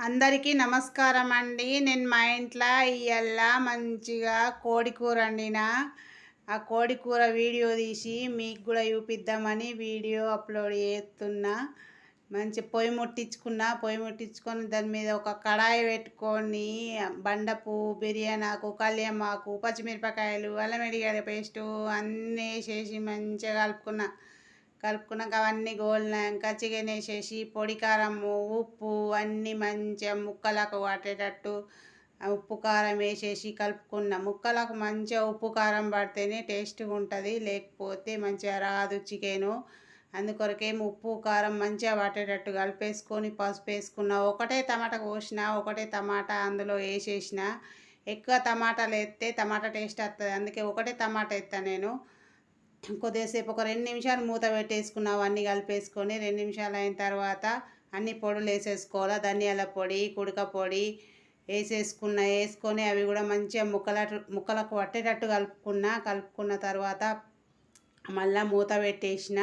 అందరికీ నమస్కారం అండి నేను మా ఇంట్లో ఇవాళ మంచిగా కోడి కూర వండిన. ఆ కోడి కూర వీడియో తీసి మీకు కూడా చూపిద్దామని వీడియో అప్లోడ్ చేస్తున్నా. మంచి పొయ్యి ముట్టించుకున్నా. పొయ్యి ముట్టించుకొని దాని మీద ఒక కడాయి పెట్టుకొని బండపు బిర్యానాకు కళ్యామాకు పచ్చిమిరపకాయలు అల్లం వెల్లిగడ్డ పేస్టు అన్నీ వేసేసి మంచిగా కలుపుకున్నా. కలుపుకున్నాక అవన్నీ గోలినాక చికెన్ వేసేసి పొడి కారము ఉప్పు అన్నీ మంచిగా ముక్కలకు పట్టేటట్టు ఉప్పు కారం వేసేసి కలుపుకున్న ముక్కలకు మంచిగా ఉప్పు కారం పడితేనే టేస్ట్గా ఉంటుంది లేకపోతే మంచిగా రాదు చికెను. అందుకొరకే ఉప్పు కారం మంచిగా పట్టేటట్టు కలిపేసుకొని పసుపు వేసుకున్న ఒకటే టమాటా కోసిన ఒకటే టమాటా అందులో వేసేసిన. ఎక్కువ టమాటాలు వేస్తే టమాటా టేస్ట్ వస్తుంది అందుకే ఒకటే టమాటా వేస్తాను నేను. కొద్దిసేపు ఒక రెండు నిమిషాలు మూత పెట్టేసుకున్న అవన్నీ కలిపేసుకొని రెండు నిమిషాలు అయిన తర్వాత అన్ని పొడులు వేసేసుకోవాలి? ధనియాల పొడి కుడక పొడి వేసేసుకున్న వేసుకొని అవి కూడా మంచిగా ముక్కల ముక్కలకు పట్టేటట్టు కలుపుకున్న కలుపుకున్న తర్వాత మళ్ళీ మూత పెట్టేసిన.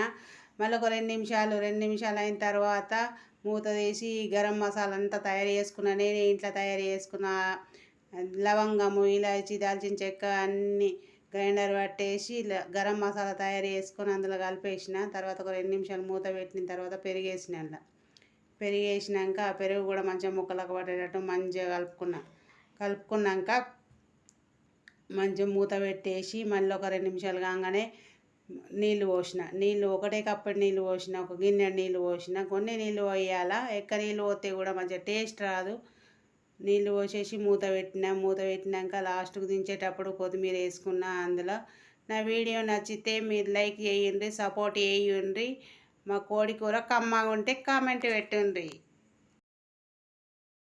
మళ్ళీ ఒక రెండు నిమిషాలు రెండు నిమిషాలు అయిన తర్వాత మూత తీసి గరం మసాలా అంతా తయారు చేసుకున్న నేను ఇంట్లో తయారు చేసుకున్న లవంగము ఇలాచి దాల్చిన చెక్క అన్నీ గ్రైండర్ పట్టేసి గరం మసాలా తయారు చేసుకొని అందులో కలిపేసిన తర్వాత ఒక రెండు నిమిషాలు మూత పెట్టిన తర్వాత పెరిగేసిన అందులో పెరిగేసినాక ఆ పెరుగు కూడా మంచిగా ముక్కలకు పట్టేటట్టు మంచిగా కలుపుకున్నా. కలుపుకున్నాక మంచిగా మూత పెట్టేసి మళ్ళీ ఒక రెండు నిమిషాలు కాగానే నీళ్ళు పోసిన. నీళ్ళు ఒకటే కప్పటి నీళ్ళు పోసిన ఒక గిన్నె నీళ్ళు పోసిన. కొన్ని నీళ్ళు పోయాలా ఎక్క నీళ్ళు పోతే కూడా మంచిగా టేస్ట్ రాదు. నీళ్ళు పోసేసి మూత పెట్టిన మూత పెట్టినాక లాస్ట్కు దించేటప్పుడు కొత్తిమీర వేసుకున్న అందులో. నా వీడియో నచ్చితే మీరు లైక్ చేయండి సపోర్ట్ చేయండి. మా కోడి కూర కమ్మగా ఉంటే కామెంట్ పెట్టండి.